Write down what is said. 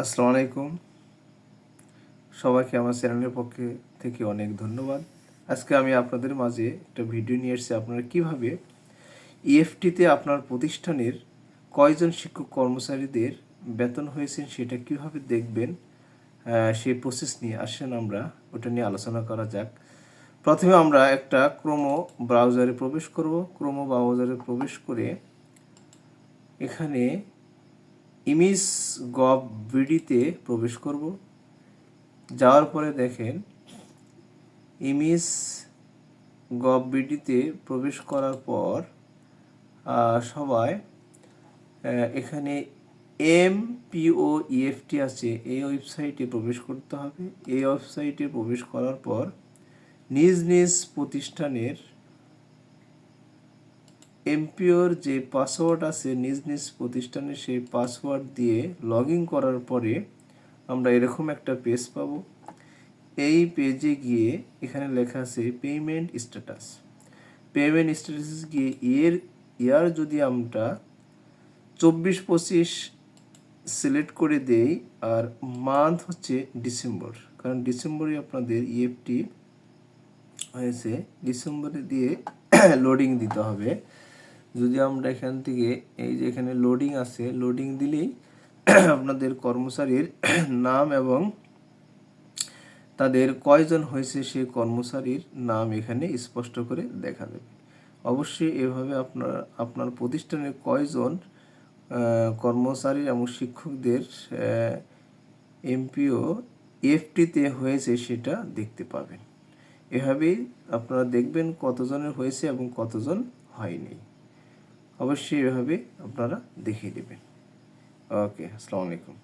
আসসালামু আলাইকুম। সবাইকে আমার চ্যানেলের পক্ষে থেকে অনেক ধন্যবাদ। আজকে আমি আপনাদের মাঝে একটা ভিডিও নিয়ে এসেছি, আপনারা কীভাবে ইএফটিতে আপনার প্রতিষ্ঠানের কয়জন শিক্ষক কর্মচারীদের বেতন হয়েছে সেটা কীভাবে দেখবেন সেই প্রসেস নিয়ে আসেন আমরা, ওটা নিয়ে আলোচনা করা যাক। প্রথমে আমরা একটা ক্রোমো ব্রাউজারে প্রবেশ করব। ক্রোমো ব্রাউজারে প্রবেশ করে এখানে ইমেজ গভ বিডিতে প্রবেশ করব। যাওয়ার পরে দেখেন ইমেজ গভ বিডিতে প্রবেশ করার পর সবাই এখানে এম পিও ইএফটি আছে। এই ওয়েবসাইটে প্রবেশ করতে হবে। এই ওয়েবসাইটে প্রবেশ করার পর নিজ নিজ প্রতিষ্ঠানের এমপিওর যে পাসওয়ার্ড আছে নিজ নিজ প্রতিষ্ঠানের সেই পাসওয়ার্ড দিয়ে লগ করার পরে আমরা এরকম একটা পেজ পাবো। এই পেজে গিয়ে এখানে লেখা আছে পেমেন্ট স্ট্যাটাস পেমেন্ট স্ট্যাটাস গিয়ে এর, ইয়ার যদি আমরা চব্বিশ পঁচিশ সিলেক্ট করে দেই, আর মান্থ হচ্ছে ডিসেম্বর। কারণ ডিসেম্বরে আপনাদের ইএফটি হয়েছে, ডিসেম্বরে দিয়ে লোডিং দিতে হবে। যদি আমরা এখান থেকে এই যে এখানে লোডিং আছে লোডিং দিলেই আপনাদের কর্মচারীর নাম এবং তাদের কয়জন হয়েছে সেই কর্মচারীর নাম এখানে স্পষ্ট করে দেখা যাবে। অবশ্যই এভাবে আপনার আপনার প্রতিষ্ঠানের কয়জন কর্মচারী এবং শিক্ষকদের এমপিও এফটিতে হয়েছে সেটা দেখতে পাবেন। এভাবেই আপনারা দেখবেন কতজনের হয়েছে এবং কতজন হয়নি। অবশ্যই এভাবে আপনারা দেখিয়ে দেবেন। ওকে আসসালামু আলাইকুম।